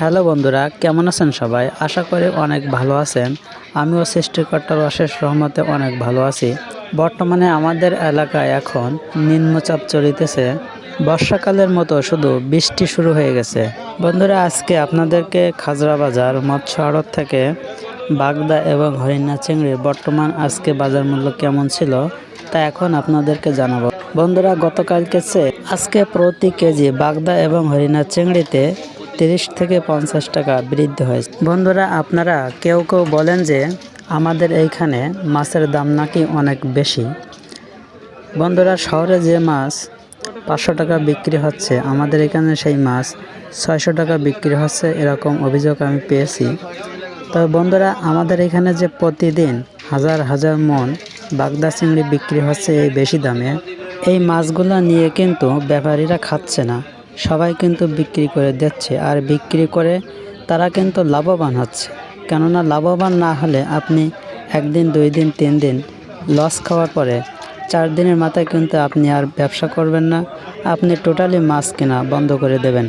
Hello বন্ধুরা, কেমন আছেন সবাই? আশা করি অনেক ভালো আছেন। আমিও সৃষ্টিকর্তার অশেষ রহমতে অনেক ভালো আছি। বর্তমানে আমাদের এলাকায় এখন নিম্নচাপ চলিতেছে। বর্ষাকালের মতো শুধু বৃষ্টি শুরু হয়ে গেছে। বন্ধুরা, আজকে আপনাদেরকে খাজরা বাজার, মৎস্য আড়ত থেকে বাগদা এবং হরিণা চিংড়ির বর্তমান আজকে বাজার মূল্য কেমন ছিল তা এখন আপনাদেরকে জানাব। বন্ধুরা, গতকালকে চেয়ে আজকে প্রতি কেজি বাগদা এবং হরিণা চিংড়িতে তিরিশ থেকে পঞ্চাশ টাকা বৃদ্ধি হয়েছে। বন্ধুরা, আপনারা কেউ কেউ বলেন যে আমাদের এইখানে মাছের দাম নাকি অনেক বেশি। বন্ধুরা, শহরে যে মাছ পাঁচশো টাকা বিক্রি হচ্ছে, আমাদের এখানে সেই মাছ ছয়শো টাকা বিক্রি হচ্ছে এরকম অভিযোগ আমি পেয়েছি। তবে বন্ধুরা, আমাদের এখানে যে প্রতিদিন হাজার হাজার মন বাগদা চিংড়ি বিক্রি হচ্ছে এই বেশি দামে, এই মাছগুলো নিয়ে কিন্তু ব্যাপারীরা খাচ্ছে না। সবাই কিন্তু বিক্রি করে দিচ্ছে আর বিক্রি করে তারা কিন্তু লাভবান হচ্ছে। কেননা লাভবান না হলে আপনি একদিন, দুই দিন, তিন দিন লস খাওয়ার পরে চার দিনের মাথায় কিন্তু আপনি আর ব্যবসা করবেন না। আপনি টোটালি মাছ কেনা বন্ধ করে দেবেন।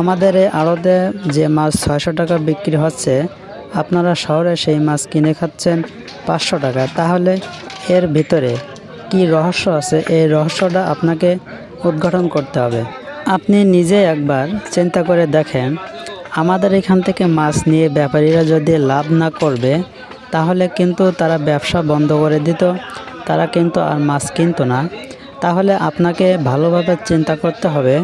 আমাদের এই আড়তে যে মাছ ছয়শো টাকা বিক্রি হচ্ছে, আপনারা শহরে সেই মাছ কিনে খাচ্ছেন পাঁচশো টাকা। তাহলে এর ভিতরে কি রহস্য আছে? এই রহস্যটা আপনাকে উদ্ঘাটন করতে হবে। আপনি নিজে একবার চিন্তা করে দেখেন, আমাদের এখান থেকে মাছ নিয়ে ব্যাপারীরা যদি লাভ না করবে, তাহলে কিন্তু তারা ব্যবসা বন্ধ করে দিত, তারা কিন্তু আর মাছ কিনতো না। তাহলে আপনাকে ভালোভাবে চিন্তা করতে হবে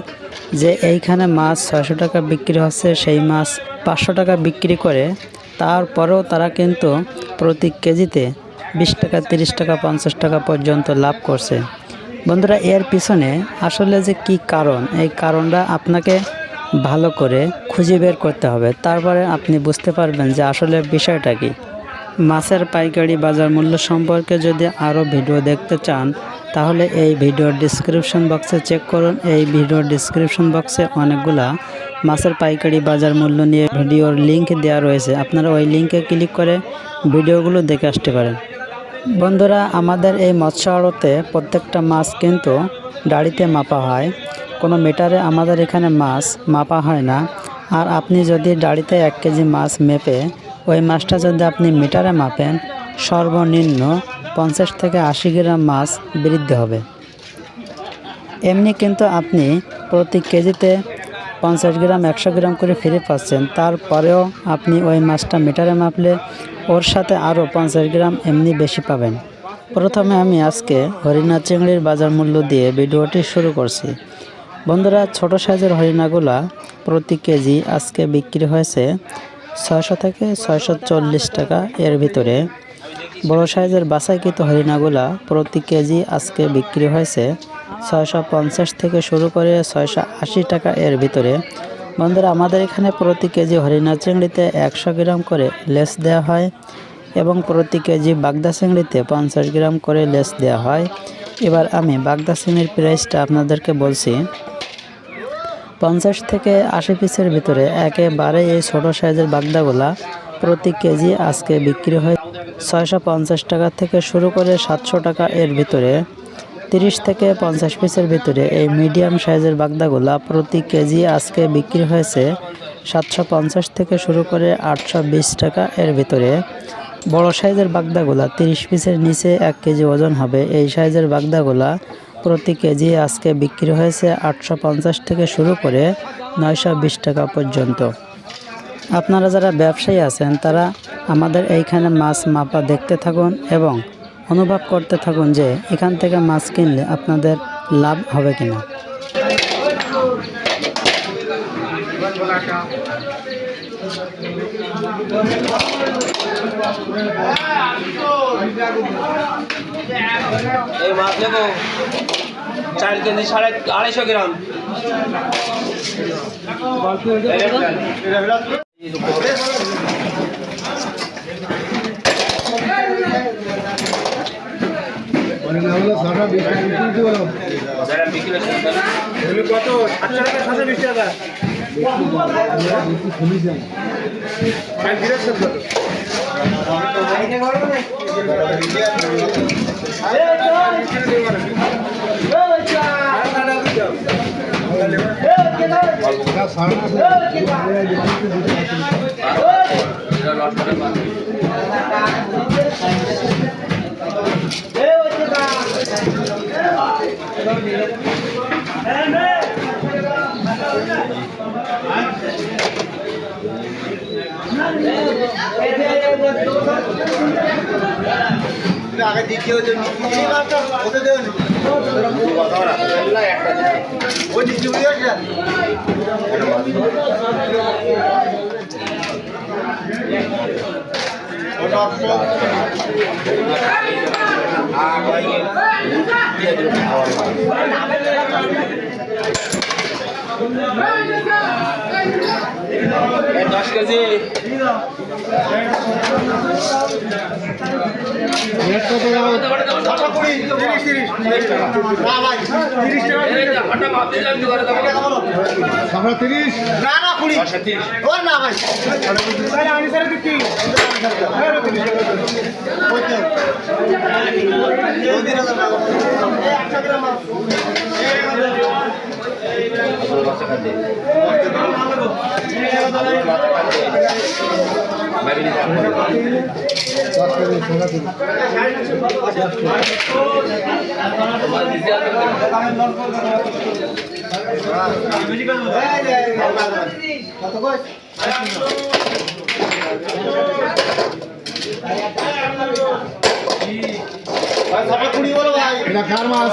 যে এইখানে মাছ ছয়শো টাকা বিক্রি হচ্ছে, সেই মাছ পাঁচশো টাকা বিক্রি করে তারপরেও তারা কিন্তু প্রতি কেজিতে বিশ টাকা, তিরিশ টাকা, পঞ্চাশ টাকা পর্যন্ত লাভ করছে। বন্ধুরা, এর পিছনে আসলে যে কি কারণ, এই কারণটা আপনাকে ভালো করে খুঁজে বের করতে হবে। তারপরে আপনি বুঝতে পারবেন যে আসলে বিষয়টা কি। মাছের পাইকারি বাজার মূল্য সম্পর্কে যদি আরও ভিডিও দেখতে চান, তাহলে এই ভিডিওর ডিসক্রিপশন বক্সে চেক করুন। এই ভিডিওর ডিসক্রিপশন বক্সে অনেকগুলা মাছের পাইকারি বাজার মূল্য নিয়ে ভিডিওর লিংক দেওয়া রয়েছে। আপনারা ওই লিংকে ক্লিক করে ভিডিওগুলো দেখে আসতে পারেন। বন্ধুরা, আমাদের এই মৎস্য আড়তে প্রত্যেকটা মাছ কিন্তু গাড়িতে মাপা হয়। কোনো মিটারে আমাদের এখানে মাছ মাপা হয় না। আর আপনি যদি গাড়িতে এক কেজি মাছ মেপে ওই মাছটা যদি আপনি মিটারে মাপেন, সর্বনিম্ন পঞ্চাশ থেকে আশি গ্রাম মাছ বৃদ্ধি হবে। এমনি কিন্তু আপনি প্রতি কেজিতে পঞ্চাশ গ্রাম, একশো গ্রাম করে ফ্রি পাচ্ছেন। তারপরেও আপনি ওই মাছটা মিটারে মাপলে ওর সাথে আরও পঞ্চাশ গ্রাম এমনি বেশি পাবেন। প্রথমে আমি আজকে হরিণা চিংড়ির বাজার মূল্য দিয়ে ভিডিওটি শুরু করছি। বন্ধুরা, ছোট সাইজের হরিণাগুলা প্রতি কেজি আজকে বিক্রি হয়েছে ছয়শো থেকে ছয়শো চল্লিশ টাকা। এর ভিতরে বড় সাইজের বাছাইকৃত হরিণাগুলা প্রতি কেজি আজকে বিক্রি হয়েছে ছয়শো পঞ্চাশ থেকে শুরু করে ছয়শো আশি টাকা এর ভিতরে। বন্ধুরা, আমাদের এখানে প্রতি কেজি হরিণা চিংড়িতে একশো গ্রাম করে লেস দেওয়া হয় এবং প্রতি কেজি বাগদা চিংড়িতে পঞ্চাশ গ্রাম করে লেস দেওয়া হয়। এবার আমি বাগদা চিংড়ির প্রাইসটা আপনাদেরকে বলছি। পঞ্চাশ থেকে আশি পিসের ভিতরে একেবারে এই ছোটো সাইজের বাগদাগুলা প্রতি কেজি আজকে বিক্রি হয় ছয়শো পঞ্চাশ টাকা থেকে শুরু করে সাতশো টাকা এর ভিতরে, তিরিশ থেকে পঞ্চাশ পিসের ভিতরে এই মিডিয়াম সাইজের বাগদাগুলা প্রতি কেজি আজকে বিক্রি হয়েছে সাতশো পঞ্চাশ থেকে শুরু করে আটশো বিশ টাকা এর ভিতরে। বড় সাইজের বাগদাগুলা তিরিশ পিসের নিচে এক কেজি ওজন হবে। এই সাইজের বাগদাগুলা প্রতি কেজি আজকে বিক্রি হয়েছে আটশো পঞ্চাশ থেকে শুরু করে নয়শো বিশ টাকা পর্যন্ত। আপনারা যারা ব্যবসায়ী আছেন, তারা আমাদের এইখানে মাছ মাপা দেখতে থাকুন এবং অনুভব করতে থাকুন যে এখান থেকে মাছ কিনলে আপনাদের লাভ হবে কিনা। এই মাছ নেব চার কেজি সাড়ে আড়াইশো গ্রাম। শশা বিশ টাকা কিন্তু কত? সাতশো টাকা শশা বিশ টাকা। সাড়ে আগে দ্বিতীয় ওদের দেবেন ওই দ্বিতীয় ওটা কেজি আচ্ছা কুড়ি তিরিশ তিরিশ না ভাই টাকা আমরা তিরিশ না না কুড়ি ও না ভাই আমি স্যার দিচ্ছি দশ কেজি সোনা তিরিশ কত কয় ভাই সবাই কুড়ি বলো ভাই। এটা কার মাছ?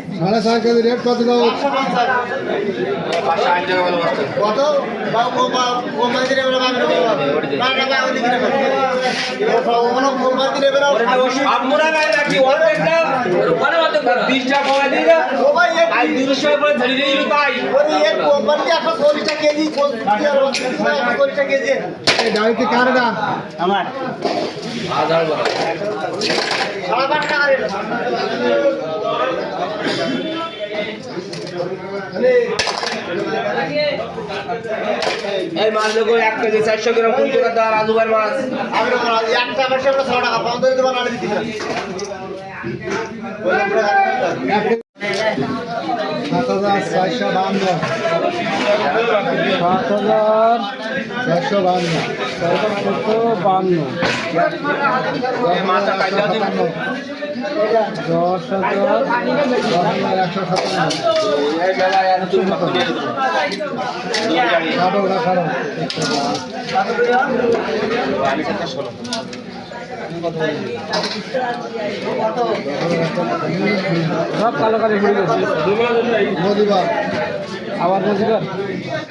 একশো চল্লিশটা কেজি চল্লিশটা কেজি এই ডাইতে কার এটা আমার। সাড়ে পাঁচ টাকা রেট। এই মাছ দেখো এক কেজি চারশো গ্রাম কুড়ি টাকা দেওয়ার আজুবার মাছ। একটা আমার সামনে ছয় টাকা দিতে সাত হাজার ছয়শো বান্ন। সাত হাজার ছয়শো বান্ন। ছয়শো বান্ন দশ হাজার একশো সব কালো কালো ঘুরে গেছে। আবার নদীবার?